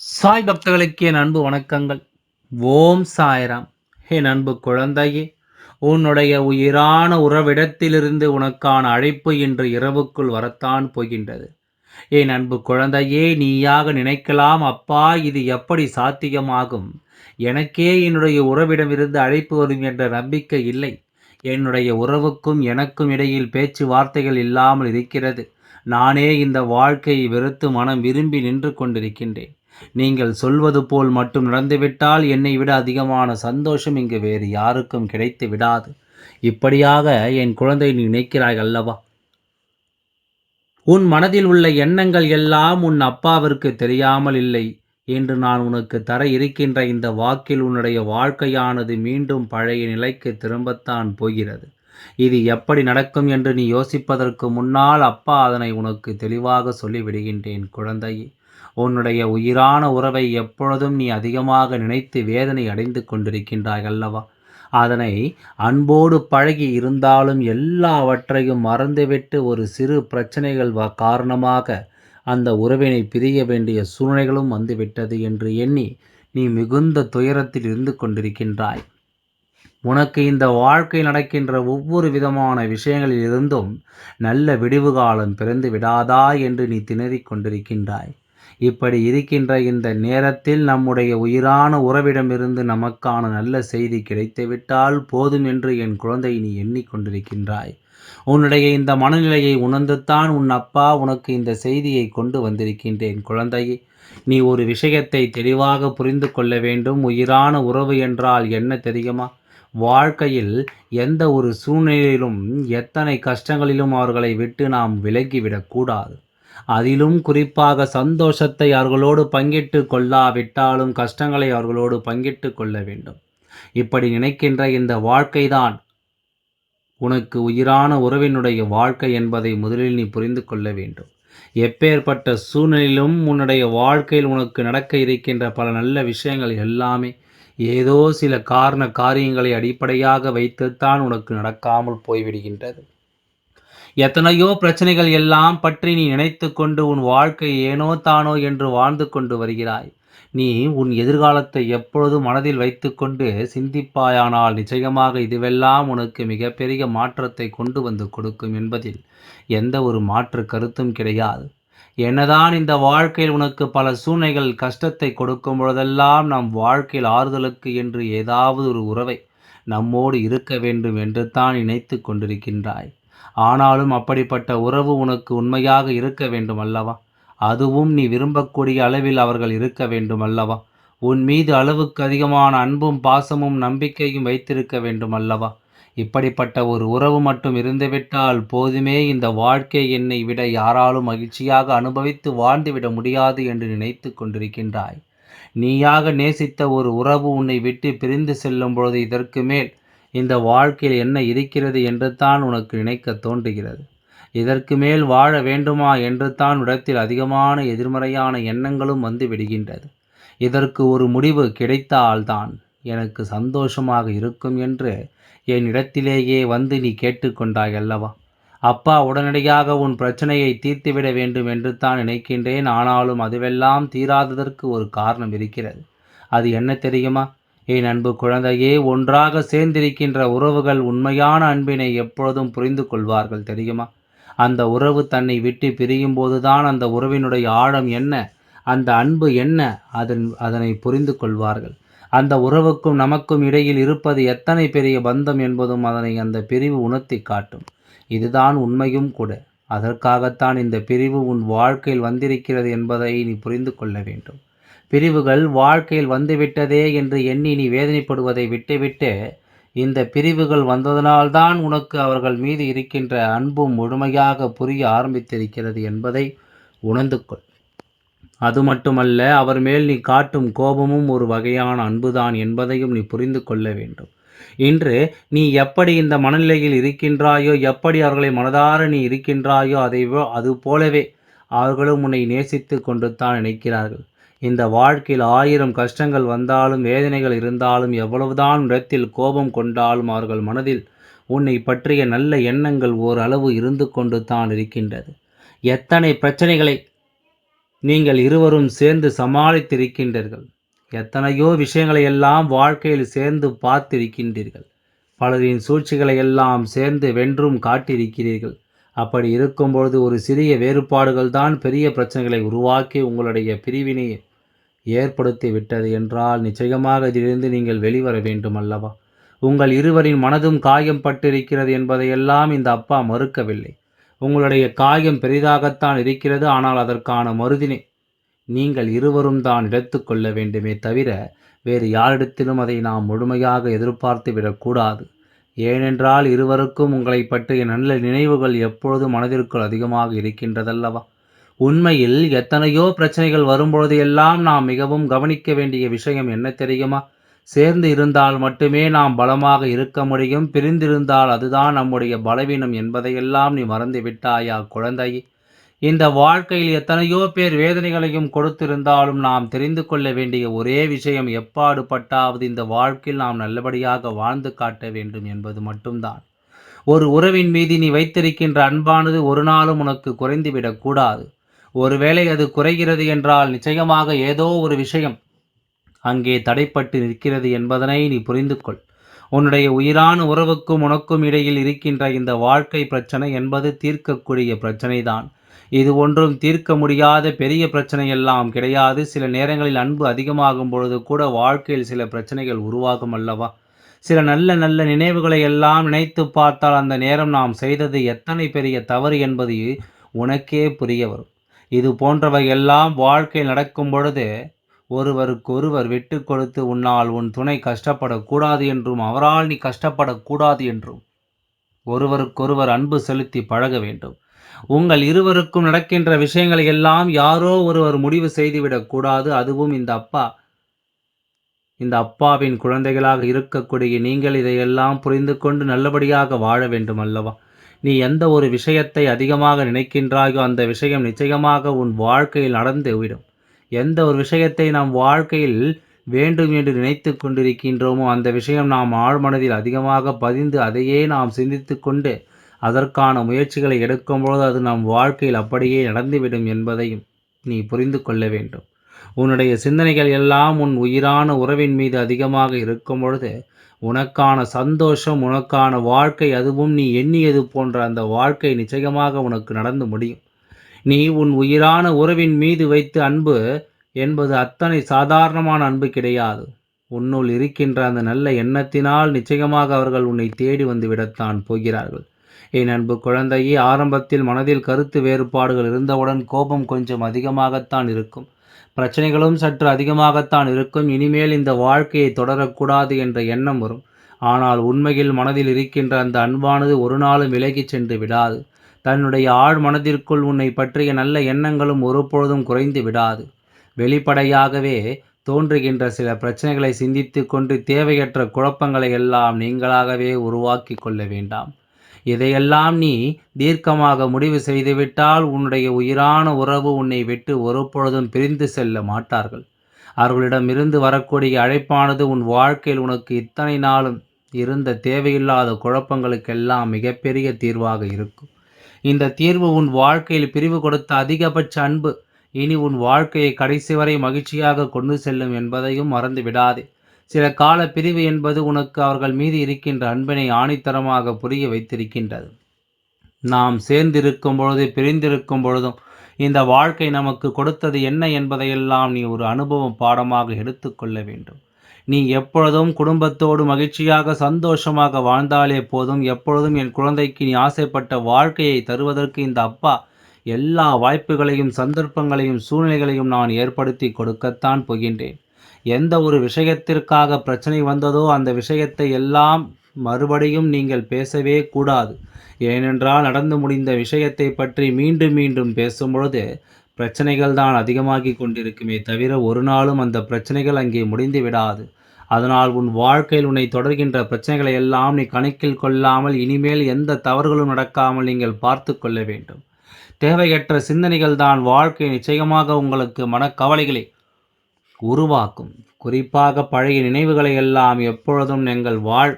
சாய் பக்தர்களுக்கு என் அன்பு வணக்கங்கள். ஓம் சாய்ராம். என் அன்பு குழந்தையே உன்னுடைய உயிரான உறவிடத்திலிருந்து உனக்கான அழைப்பு இன்று இரவுக்குள் வரத்தான் போகின்றது. என் அன்பு குழந்தையே நீயாக நினைக்கலாம் அப்பா இது எப்படி சாத்தியமாகும்? எனக்கே என்னுடைய உறவிடமிருந்து அழைப்பு வரும் என்ற நம்பிக்கை இல்லை. என்னுடைய உறவுக்கும் எனக்கும் இடையில் பேச்சுவார்த்தைகள் இல்லாமல் இருக்கிறது. நானே இந்த வாழ்க்கையை வெறுத்து மனம் விரும்பி நின்று கொண்டிருக்கின்றேன். நீங்கள் சொல்வது போல் மட்டும் நடந்துவிட்டால் என்னை விட அதிகமான சந்தோஷம் இங்கு வேறு யாருக்கும் கிடைத்து விடாது. இப்படியாக என் குழந்தை நீ நினைக்கிறாய் அல்லவா? உன் மனதில் உள்ள எண்ணங்கள் எல்லாம் உன் அப்பாவிற்கு தெரியாமல் இல்லை என்று நான் உனக்கு தர இருக்கின்ற இந்த வாக்கில் உன்னுடைய வாழ்க்கையானது மீண்டும் பழைய நிலைக்கு திரும்பத்தான் போகிறது. இது எப்படி நடக்கும் என்று நீ யோசிப்பதற்கு முன்னால் அப்பா அதனை உனக்கு தெளிவாக சொல்லிவிடுகின்றேன் குழந்தையே. உன்னுடைய உயிரான உறவை எப்பொழுதும் நீ அதிகமாக நினைத்து வேதனை அடைந்து கொண்டிருக்கின்றாய் அல்லவா? அதனை அன்போடு பழகி இருந்தாலும் எல்லாவற்றையும் மறந்துவிட்டு ஒரு சிறு பிரச்சனைகள் காரணமாக அந்த உறவினை பிரிய வேண்டிய சூழ்நிலைகளும் வந்துவிட்டது என்று எண்ணி நீ மிகுந்த துயரத்தில் இருந்து கொண்டிருக்கின்றாய். உனக்கு இந்த வாழ்க்கை நடக்கின்ற ஒவ்வொரு விதமான விஷயங்களில் இருந்தும் நல்ல விடிவு காலம் பிறந்து விடாதா என்று நீ திணறிக் கொண்டிருக்கின்றாய். இப்படி இருக்கின்ற இந்த நேரத்தில் நம்முடைய உயிரான உறவிடமிருந்து நமக்கான நல்ல செய்தி கிடைத்துவிட்டால் போதும் என்று என் குழந்தை நீ எண்ணிக்கொண்டிருக்கின்றாய் உன்னுடைய இந்த மனநிலையை உணர்ந்துத்தான் உன் அப்பா உனக்கு இந்த செய்தியை கொண்டு வந்திருக்கின்றேன் குழந்தையை. நீ ஒரு விஷயத்தை தெளிவாக புரிந்து கொள்ள வேண்டும். உயிரான உறவு என்றால் என்ன தெரியுமா? வாழ்க்கையில் எந்த ஒரு சூழ்நிலையிலும் எத்தனை கஷ்டங்களிலும் அவர்களை விட்டு நாம் விலகிவிடக்கூடாது அதிலும் குறிப்பாக சந்தோஷத்தை அவர்களோடு பங்கிட்டு கொள்ளாவிட்டாலும் கஷ்டங்களை அவர்களோடு பங்கிட்டு கொள்ள வேண்டும். இப்படி நினைக்கின்ற இந்த வாழ்க்கைதான் உனக்கு உயிரான உறவினுடைய வாழ்க்கை என்பதை முதலில் நீ புரிந்து கொள்ள வேண்டும். எப்பேற்பட்ட சூழ்நிலையிலும் உன்னுடைய வாழ்க்கையில் உனக்கு நடக்க இருக்கின்ற பல நல்ல விஷயங்கள் எல்லாமே ஏதோ சில காரண காரியங்களை அடிப்படையாக வைத்துத்தான் உனக்கு நடக்காமல் போய்விடுகின்றது. எத்தனையோ பிரச்சனைகள் எல்லாம் பற்றி நீ நினைத்து கொண்டு உன் வாழ்க்கை ஏனோ தானோ என்று வாழ்ந்து கொண்டு வருகிறாய். நீ உன் எதிர்காலத்தை எப்பொழுது மனதில் வைத்துக்கொண்டு சிந்திப்பாயானால் நிச்சயமாக இதுவெல்லாம் உனக்கு மிகப்பெரிய மாற்றத்தை கொண்டு வந்து கொடுக்கும் என்பதில் எந்த ஒரு மாற்று கருத்தும் கிடையாது. என்னதான் இந்த வாழ்க்கையில் உனக்கு பல சூழ்நிலைகள் கஷ்டத்தை கொடுக்கும் பொழுதெல்லாம் நம் வாழ்க்கையில் ஆறுதலுக்கு என்று ஏதாவது ஒரு உறவை நம்மோடு இருக்க வேண்டும் என்று தான் நினைத்து கொண்டிருக்கின்றாய். ஆனாலும் அப்படிப்பட்ட உறவு உனக்கு உண்மையாக இருக்க வேண்டும் அல்லவா? அதுவும் நீ விரும்பக்கூடிய அளவில் அவர்கள் இருக்க வேண்டும் அல்லவா உன் மீது அளவுக்கு அதிகமான அன்பும் பாசமும் நம்பிக்கையும் வைத்திருக்க வேண்டும் அல்லவா இப்படிப்பட்ட ஒரு உறவு மட்டும் இருந்துவிட்டால் போதுமே. இந்த வாழ்க்கை என்னை விட யாராலும் மகிழ்ச்சியாக அனுபவித்து வாழ்ந்துவிட முடியாது என்று நினைத்து கொண்டிருக்கின்றாய். நீயாக நேசித்த ஒரு உறவு உன்னை விட்டு பிரிந்து செல்லும் பொழுது இதற்கு மேல் இந்த வாழ்க்கையில் என்ன இருக்கிறது என்று தான் உனக்கு நினைக்க தோன்றுகிறது. இதற்கு மேல் வாழ வேண்டுமா என்று தான் இடத்தில் அதிகமான எதிர்மறையான எண்ணங்களும் வந்து விடுகின்றது. இதற்கு ஒரு முடிவு கிடைத்தால்தான் எனக்கு சந்தோஷமாக இருக்கும் என்று என் இடத்திலேயே வந்து நீ கேட்டுக்கொண்டாய் அல்லவா? அப்பா உடனடியாக உன் பிரச்சனையை தீர்த்துவிட வேண்டும் என்று தான் நினைக்கின்றேன். ஆனாலும் அதுவெல்லாம் தீராததற்கு ஒரு காரணம் இருக்கிறது. அது என்ன தெரியுமா? என் அன்பு குழந்தையே ஒன்றாக சேர்ந்திருக்கின்ற உறவுகள் உண்மையான அன்பினை எப்பொழுதும் புரிந்து கொள்வார்கள் தெரியுமா? அந்த உறவு தன்னை விட்டு பிரியும் போதுதான் அந்த உறவினுடைய ஆழம் என்ன அந்த அன்பு என்ன அதன் அதனை புரிந்து கொள்வார்கள். அந்த உறவுக்கும் நமக்கும் இடையில் இருப்பது எத்தனை பெரிய பந்தம் என்பதும் அதனை அந்த பிரிவு உணர்த்தி காட்டும். இதுதான் உண்மையும் கூட. அதற்காகத்தான் இந்த பிரிவு உன் வாழ்க்கையில் வந்திருக்கிறது என்பதை நீ புரிந்து கொள்ள வேண்டும். பிரிவுகள் வாழ்க்கையில் வந்துவிட்டதே என்று எண்ணி நீ வேதனைப்படுவதை விட்டுவிட்டு இந்த பிரிவுகள் வந்ததனால்தான் உனக்கு அவர்கள் மீது இருக்கின்ற அன்பும் முழுமையாக புரிய ஆரம்பித்திருக்கிறது என்பதை உணர்ந்து கொள். அது மட்டுமல்ல அவர் மேல் நீ காட்டும் கோபமும் ஒரு வகையான அன்புதான் என்பதையும் நீ புரிந்து கொள்ள வேண்டும். இன்று நீ எப்படி இந்த மனநிலையில் இருக்கின்றாயோ எப்படி அவர்களை மனதார நீ இருக்கின்றாயோ அதை அது போலவே அவர்களும் உன்னை நேசித்து கொண்டு தான் நினைக்கிறார்கள். இந்த வாழ்க்கையில் ஆயிரம் கஷ்டங்கள் வந்தாலும் வேதனைகள் இருந்தாலும் எவ்வளவுதான் இடத்தில் கோபம் கொண்டாலும் அவர்கள் மனதில் உன்னை பற்றிய நல்ல எண்ணங்கள் ஓரளவு இருந்து கொண்டு தான் இருக்கின்றது. எத்தனை பிரச்சனைகளை நீங்கள் இருவரும் சேர்ந்து சமாளித்திருக்கின்றீர்கள்? எத்தனையோ விஷயங்களை எல்லாம் வாழ்க்கையில் சேர்ந்து பார்த்திருக்கின்றீர்கள். பலரின் சூழ்ச்சிகளை எல்லாம் சேர்ந்து வென்றும் காட்டியிருக்கிறீர்கள். அப்படி இருக்கும்பொழுது ஒரு சிறிய வேறுபாடுகள் தான் பெரிய பிரச்சனைகளை உருவாக்கி உங்களுடைய பிரிவினை ஏற்படுத்தி விட்டது என்றால் நிச்சயமாக இதிலிருந்து நீங்கள் வெளிவர வேண்டும் அல்லவா? உங்கள் இருவரின் மனதும் காயம் பட்டிருக்கிறது என்பதையெல்லாம் இந்த அப்பா மறுக்கவில்லை. உங்களுடைய காயம் பெரிதாகத்தான் இருக்கிறது ஆனால் அதற்கான மருதினை நீங்கள் இருவரும் தான் எடுத்துக்கொள்ள வேண்டுமே தவிர வேறு யாரிடத்திலும் அதை நாம் முழுமையாக எதிர்பார்த்து விடக்கூடாது. ஏனென்றால் இருவருக்கும் உங்களை பற்றிய நல்ல நினைவுகள் எப்பொழுதும் மனதிற்குள் அதிகமாக இருக்கின்றதல்லவா? உண்மையில் எத்தனையோ பிரச்சனைகள் வரும்பொழுது எல்லாம் நாம் மிகவும் கவனிக்க வேண்டிய விஷயம் என்ன தெரியுமா? சேர்ந்து இருந்தால் மட்டுமே நாம் பலமாக இருக்க முடியும். பிரிந்திருந்தால் அதுதான் நம்முடைய பலவீனம் என்பதையெல்லாம் நீ மறந்து விட்டாயா குழந்தை இந்த வாழ்க்கையில் எத்தனையோ பேர் வேதனைகளையும் கொடுத்திருந்தாலும் நாம் தெரிந்து கொள்ள வேண்டிய ஒரே விஷயம் எப்பாடு பட்டாவது இந்த வாழ்க்கையில் நாம் நல்லபடியாக வாழ்ந்து காட்ட வேண்டும் என்பது மட்டும்தான். ஒரு உறவின் மீது நீ வைத்திருக்கின்ற அன்பானது ஒரு நாளும் உனக்கு குறைந்துவிடக்கூடாது ஒருவேளை அது குறைகிறது என்றால் நிச்சயமாக ஏதோ ஒரு விஷயம் அங்கே தடைப்பட்டு நிற்கிறது என்பதனை நீ புரிந்து கொள் உன்னுடைய உயிரான உறவுக்கும் உனக்கும் இடையில் இருக்கின்ற இந்த வாழ்க்கை பிரச்சனை என்பது தீர்க்கக்கூடிய பிரச்சனைதான். இது ஒன்றும் தீர்க்க முடியாத பெரிய பிரச்சனை எல்லாம் கிடையாது. சில நேரங்களில் அன்பு அதிகமாகும் பொழுது கூட வாழ்க்கையில் சில பிரச்சனைகள் உருவாகும் அல்லவா? சில நல்ல நல்ல நினைவுகளை எல்லாம் நினைத்து பார்த்தால் அந்த நேரம் நாம் செய்தது எத்தனை பெரிய தவறு என்பது உனக்கே புரிய வரும். இது போன்றவை எல்லாம் வாழ்க்கை நடக்கும் பொழுது ஒருவருக்கொருவர் விட்டு கொடுத்து உன்னால் உன் துணை கஷ்டப்படக்கூடாது என்றும் அவரால் நீ கஷ்டப்படக்கூடாது என்றும் ஒருவருக்கொருவர் அன்பு செலுத்தி பழக வேண்டும். உங்கள் இருவருக்கும் நடக்கின்ற விஷயங்களை எல்லாம் யாரோ ஒருவர் முடிவு செய்துவிடக்கூடாது அதுவும் இந்த அப்பா. இந்த அப்பாவின் குழந்தைகளாக இருக்கக்கூடிய நீங்கள் இதையெல்லாம் புரிந்து கொண்டு நல்லபடியாக வாழ வேண்டும் அல்லவா? நீ எந்த ஒரு விஷயத்தை அதிகமாக நினைக்கின்றாயோ அந்த விஷயம் நிச்சயமாக உன் வாழ்க்கையில் நடந்து விடும் எந்த ஒரு விஷயத்தை நாம் வாழ்க்கையில் வேண்டும் என்று நினைத்து கொண்டிருக்கின்றோமோ அந்த விஷயம் நாம் ஆழ்மனதில் அதிகமாக பதிந்து அதையே நாம் சிந்தித்து கொண்டு அதற்கான முயற்சிகளை எடுக்கும்பொழுது அது நம் வாழ்க்கையில் அப்படியே நடந்துவிடும் என்பதையும் நீ புரிந்து கொள்ள வேண்டும். உன்னுடைய சிந்தனைகள் எல்லாம் உன் உயிரான உறவின் மீது அதிகமாக இருக்கும் பொழுது உனக்கான சந்தோஷம் உனக்கான வாழ்க்கை அதுவும் நீ எண்ணியது போன்ற அந்த வாழ்க்கை நிச்சயமாக உனக்கு நடந்து முடியும். நீ உன் உயிரான உறவின் மீது வைத்து அன்பு என்பது அத்தனை சாதாரணமான அன்பு கிடையாது. உன்னுள் இருக்கின்ற அந்த நல்ல எண்ணத்தினால் நிச்சயமாக அவர்கள் உன்னை தேடி வந்து விடத்தான் போகிறார்கள். என் அன்பு குழந்தையே ஆரம்பத்தில் மனதில் கருத்து வேறுபாடுகள் இருந்தவுடன் கோபம் கொஞ்சம் அதிகமாகத்தான் இருக்கும். பிரச்சனைகளும் சற்று அதிகமாகத்தான் இருக்கும். இனிமேல் இந்த வாழ்க்கையை தொடரக்கூடாது என்ற எண்ணம் வரும். ஆனால் உண்மையில் மனதில் இருக்கின்ற அந்த அன்பானது ஒரு நாளும் விலகிச் சென்று விடாது. தன்னுடைய ஆழ் மனதிற்குள் உன்னை பற்றிய நல்ல எண்ணங்களும் ஒருபொழுதும் குறைந்து விடாது. வெளிப்படையாகவே தோன்றுகின்ற சில பிரச்சனைகளை சிந்தித்து கொண்டு தேவையற்ற குழப்பங்களை எல்லாம் நீங்களாகவே உருவாக்கி கொள்ள வேண்டாம். இதையெல்லாம் நீ தீர்க்கமாக முடிவு செய்துவிட்டால் உன்னுடைய உயிரான உறவு உன்னை விட்டு ஒருபொழுதும் பிரிந்து செல்ல மாட்டார்கள். அவர்களிடமிருந்து வரக்கூடிய அழைப்பானது உன் வாழ்க்கையில் உனக்கு இத்தனை நாளும் இருந்த தேவையில்லாத குழப்பங்களுக்கெல்லாம் மிகப்பெரிய தீர்வாக இருக்கும். இந்த தீர்வு உன் வாழ்க்கையில் பிரிவு கொடுத்த அதிகபட்ச அன்பு. இனி உன் வாழ்க்கையை கடைசி வரை மகிழ்ச்சியாக கொண்டு செல்லும் என்பதையும் மறந்து விடாதே சில கால பிரிவு என்பது உனக்கு அவர்கள் மீது இருக்கின்ற அன்பினை ஆணித்தரமாக புரிய வைத்திருக்கின்றது. நாம் சேர்ந்திருக்கும் பொழுது பிரிந்திருக்கும் பொழுதும் இந்த வாழ்க்கை நமக்கு கொடுத்தது என்ன என்பதையெல்லாம் நீ ஒரு அனுபவம் பாடமாக எடுத்துக்கொள்ள வேண்டும். நீ எப்பொழுதும் குடும்பத்தோடு மகிழ்ச்சியாக சந்தோஷமாக வாழ்ந்தாலே போதும். எப்பொழுதும் என் குழந்தைக்கு நீ ஆசைப்பட்ட வாழ்க்கையை தருவதற்கு இந்த அப்பா எல்லா வாய்ப்புகளையும் சந்தர்ப்பங்களையும் சூழ்நிலைகளையும் நான் ஏற்படுத்தி கொடுக்கத்தான் போகின்றேன். எந்த ஒரு விஷயத்திற்காக பிரச்சனை வந்ததோ அந்த விஷயத்தை எல்லாம் மறுபடியும் நீங்கள் பேசவே கூடாது. ஏனென்றால் நடந்து முடிந்த விஷயத்தை பற்றி மீண்டும் மீண்டும் பேசும்பொழுது பிரச்சனைகள் தான் அதிகமாகி கொண்டிருக்குமே தவிர ஒரு நாளும் அந்த பிரச்சனைகள் அங்கே முடிந்து விடாது. அதனால் உன் வாழ்க்கையில் உன்னை தொடர்கின்ற பிரச்சனைகளை எல்லாம் நீ கணக்கில் கொள்ளாமல் இனிமேல் எந்த தவறுகளும் நடக்காமல் நீங்கள் பார்த்து கொள்ள வேண்டும். தேவையற்ற சிந்தனைகள் தான் வாழ்க்கை நிச்சயமாக உங்களுக்கு மனக்கவலைகளை. உருவாக்கும். குறிப்பாக பழைய நினைவுகளை எல்லாம் எப்பொழுதும் எங்கள் வாழ்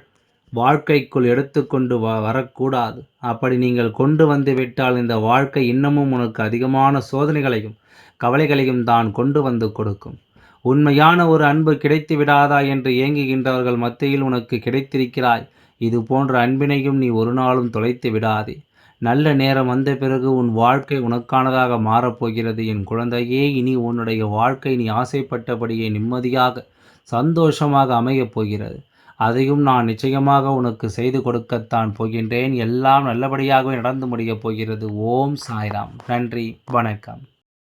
வாழ்க்கைக்குள் எடுத்துக்கொண்டு வ வரக்கூடாது. அப்படி நீங்கள் கொண்டு வந்து விட்டால் இந்த வாழ்க்கை இன்னமும் உனக்கு அதிகமான சோதனைகளையும் கவலைகளையும் தான் கொண்டு வந்து கொடுக்கும். உண்மையான ஒரு அன்பு கிடைத்து விடாதா என்று ஏங்குகின்றவர்கள் மத்தியில் உனக்கு கிடைத்திருக்கிறாய். இது போன்ற அன்பினையும் நீ ஒரு நாளும் தொலைத்து விடாதே. நல்ல நேரம் வந்த பிறகு உன் வாழ்க்கை உனக்கானதாக மாறப்போகிறது என் குழந்தையே இனி உன்னுடைய வாழ்க்கை நீ ஆசைப்பட்டபடியே நிம்மதியாக சந்தோஷமாக அமையப் போகிறது. அதையும் நான் நிச்சயமாக உனக்கு செய்து கொடுக்கத்தான் போகின்றேன். எல்லாம் நல்லபடியாகவே நடந்து முடியப் போகிறது. ஓம் சாய்ராம். நன்றி. வணக்கம்.